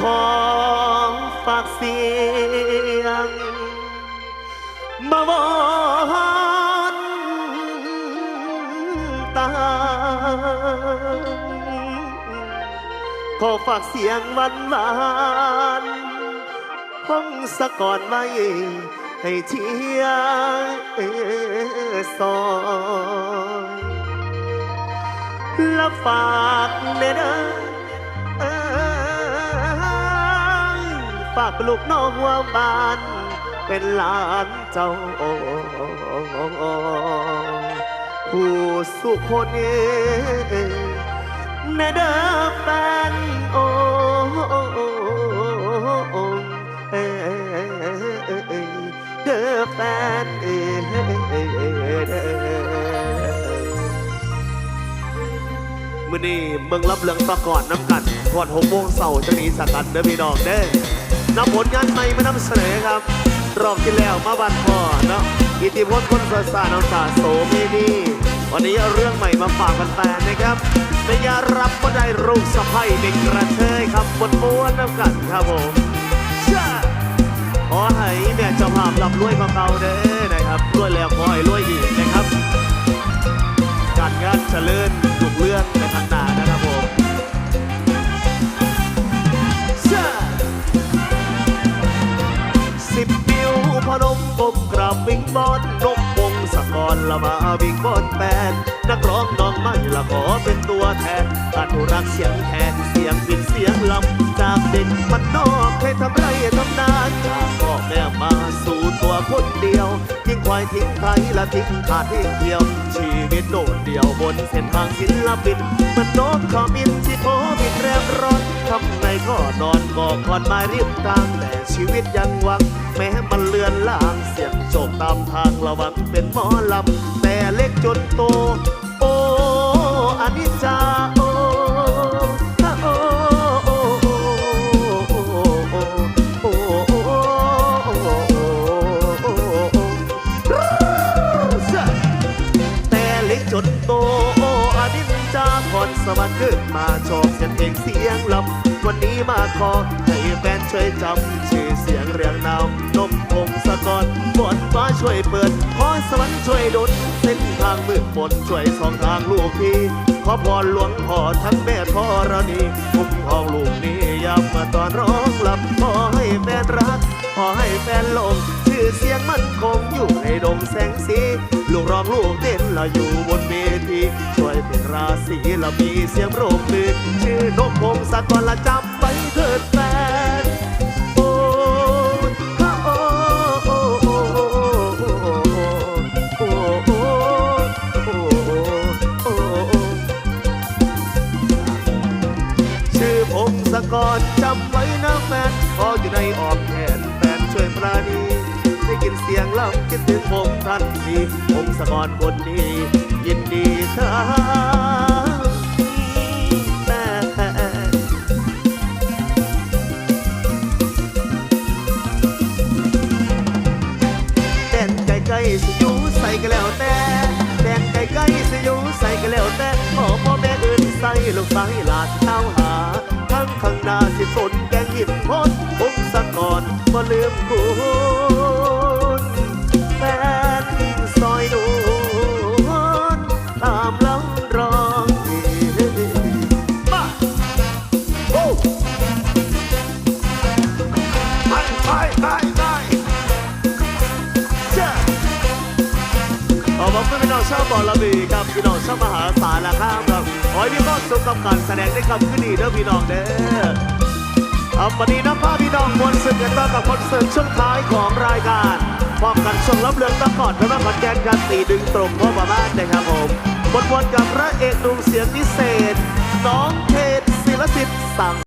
ขอฝากเสียง มาวอนตาขอฝากเสียงหวานหวานๆห้องสะก่อนไว้ให้เชียร์ซอยและฝากเด้อากลูกน้องว่าบ้าน เป็นหลานเจ้า ผู้สุคนเนเดอแฟนโอเอ้ยเด้อแฟนเอ้ยเด้อมื่อนี้เมืองรับเรื่องประกอบน้ำกันก่อนหกโมงเสาร์จะมีสกัดเด้อพี่น้องเด้อ นำผลงานใหม่มานำเสนอครับ รอบที่แล้วมาบันพ่อเนาะอิทธิพลคนสดสาน้ำตาโสเมนีวันนี้เอาเรื่องใหม่มาฝากแฟนๆนะครับในยารับก็ได้รูปสะพ้ายเด็กกระเทยครับบนม้วนน้ำกันครับผมอขอให้แม่เจ้าภาพรับรวยมาเก่าเด้อนะครับรวยแล้วขอให้รวยอีกนะครับ การงานเจริญถูกเรื่องในทางหนา วิงบอนนกวงสะกอนละมาวิงบอนแปนนักร้องน้องไม่ละขอเป็นตัวแทนอนุรักษ์เสียงแทนเสียงปิดเสียงลำจากเด็กมันนอกให้ทำไรทำนาจากพ่อแม่มาสู่ตัวคนเดียวทิ้งควายทิ้งไทยละทิ้งขาดทิ้งเดียว ชีวิตโดดเดี่ยวบนเส้นทางศิลปินมันนกขอมินที่โพบินแรมร้อนทำไงก็นอนก็คอนไม้ริมทางแต่ชีวิตยังหวัง แม้มันเลือนล่างเสียงโชคตามทางระวังเป็นหมอลำ แต่เล็กจนโต โอ้อานิจจาโอ้ฮะโอ้โอ้โอ้โอ้โอ้โอ้แต่เล็กจนโตโอ้อนิจจาพรสวรรค์ขึ้นมาชอบเสียงเพลงเสียงลำวันนี้มาขอ แฟนช่วยจำชื่อเสียงเรียงนามนมพงศกรบนฟ้าช่วยเปิดขอสวรรค์ช่วยดลเส้นทางมืดมนช่วยสองทางลูกพี่ขอพรหลวงพ่อทั้งแม่ธรณีคุ้มครองลูกนี้ยามมาตอนร้องหลับขอให้แฟนรักขอให้แฟนลงชื่อเสียงมันคงอยู่ในดงแสงสีลูกร้องลูกเต้นเราอยู่บนเวทีช่วยเป็นราศีเรามีเสียงโรบมือชื่อนกพงศกรละจำไว้เถิดแฟน อพงศกรจำไว้นะแฟนพออยู่ในออมแขนแฟนช่วยปราณีได้ยินเสียงลำคิดถึงผมทันทีพงศกรคนนี้ยินดีครับแม่แดนไก่ไก่สิอยูใส่ก็แล้วแต่แดนไก่ไก่สิอยูใส่ก็แล้วแต่พ่อพ่อแม่อื่นใส่ลูกใส่หลานเท้า ข้างหน้าสิสนแกงหินพดผมสะก่อนบ่ลืมคุณแฟนซอยดูนตามลำร้องมาโอ้ไปไปไปไปเจ้าขอบคุณพี่น้องชาวบอลบีครับพี่น้องชาวมหาสารคามครับขอให้พี่น้องสุขกับการแสดงได้คำขึ้นดีเด้อพี่น้องเด้อ เอาวันนี้น้ำพาพี่น้องมวลสึกกันต่อกับคอนเสิร์ตช่วงท้ายของรายการพร้อมกันช่วงรับเรื่องตะก่อนพระขอนแก่นกันตีดึงตรงพ่อประมาณนะครับผมบทวนกับพระเอกดวงเสียงพิเศษ น้องเทศศิลสิทธิ์สั่ง